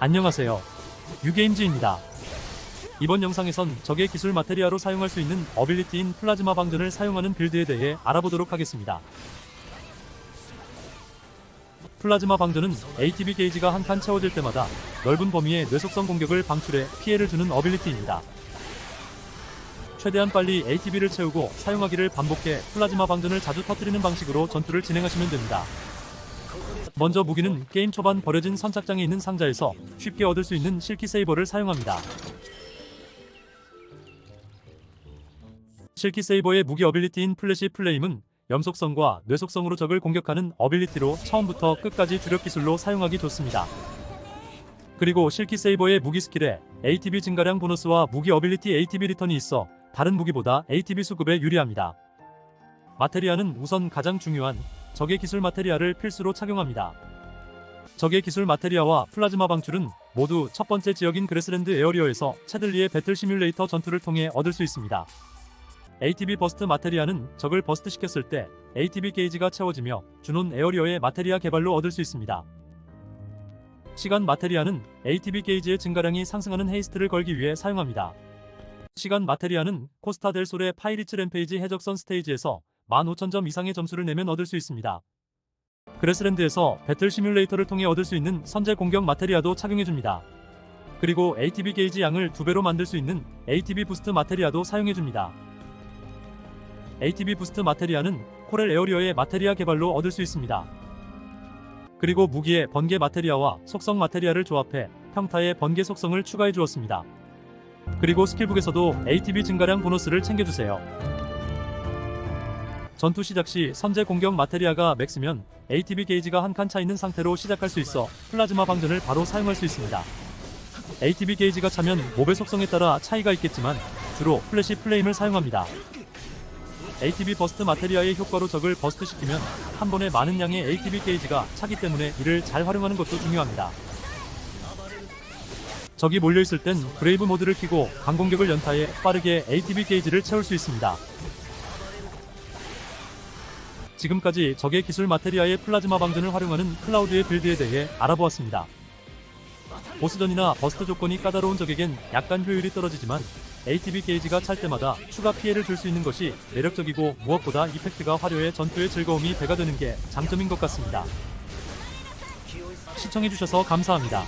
안녕하세요. 유게임즈입니다. 이번 영상에선 적의 기술 마테리아로 사용할 수 있는 어빌리티인 플라즈마 방전을 사용하는 빌드에 대해 알아보도록 하겠습니다. 플라즈마 방전은 ATB 게이지가 한 칸 채워질 때마다 넓은 범위의 뇌속성 공격을 방출해 피해를 주는 어빌리티입니다. 최대한 빨리 ATB를 채우고 사용하기를 반복해 플라즈마 방전을 자주 터뜨리는 방식으로 전투를 진행하시면 됩니다. 먼저 무기는 게임 초반 버려진 선착장에 있는 상자에서 쉽게 얻을 수 있는 실키 세이버를 사용합니다. 실키 세이버의 무기 어빌리티인 플래시 플레임은 염속성과 뇌속성으로 적을 공격하는 어빌리티로 처음부터 끝까지 주력 기술로 사용하기 좋습니다. 그리고 실키 세이버의 무기 스킬에 ATB 증가량 보너스와 무기 어빌리티 ATB 리턴이 있어 다른 무기보다 ATB 수급에 유리합니다. 마테리아는 우선 가장 중요한 적의 기술 마테리아를 필수로 착용합니다. 적의 기술 마테리아와 플라즈마 방출은 모두 첫 번째 지역인 그레스랜드 에어리어에서 채들리의 배틀 시뮬레이터 전투를 통해 얻을 수 있습니다. ATB 버스트 마테리아는 적을 버스트 시켰을 때 ATB 게이지가 채워지며 주논 에어리어의 마테리아 개발로 얻을 수 있습니다. 시간 마테리아는 ATB 게이지의 증가량이 상승하는 헤이스트를 걸기 위해 사용합니다. 시간 마테리아는 코스타 델 솔의 파이리츠 램페이지 해적선 스테이지에서 15,000점 이상의 점수를 내면 얻을 수 있습니다. 그레스랜드에서 배틀 시뮬레이터를 통해 얻을 수 있는 선제 공격 마테리아도 착용해줍니다. 그리고 ATB 게이지 양을 두 배로 만들 수 있는 ATB 부스트 마테리아도 사용해줍니다. ATB 부스트 마테리아는 코렐 에어리어의 마테리아 개발로 얻을 수 있습니다. 그리고 무기의 번개 마테리아와 속성 마테리아를 조합해 평타의 번개 속성을 추가해 주었습니다. 그리고 스킬북에서도 ATB 증가량 보너스를 챙겨주세요. 전투 시작 시 선제 공격 마테리아가 맥스면 ATB 게이지가 한 칸 차 있는 상태로 시작할 수 있어 플라즈마 방전을 바로 사용할 수 있습니다. ATB 게이지가 차면 몹의 속성에 따라 차이가 있겠지만 주로 플래시 플레임을 사용합니다. ATB 버스트 마테리아의 효과로 적을 버스트 시키면 한 번에 많은 양의 ATB 게이지가 차기 때문에 이를 잘 활용하는 것도 중요합니다. 적이 몰려있을 땐 브레이브 모드를 켜고 강공격을 연타해 빠르게 ATB 게이지를 채울 수 있습니다. 지금까지 적의 기술 마테리아의 플라즈마 방전을 활용하는 클라우드의 빌드에 대해 알아보았습니다. 보스전이나 버스트 조건이 까다로운 적에겐 약간 효율이 떨어지지만 ATB 게이지가 찰 때마다 추가 피해를 줄 수 있는 것이 매력적이고 무엇보다 이펙트가 화려해 전투의 즐거움이 배가 되는 게 장점인 것 같습니다. 시청해주셔서 감사합니다.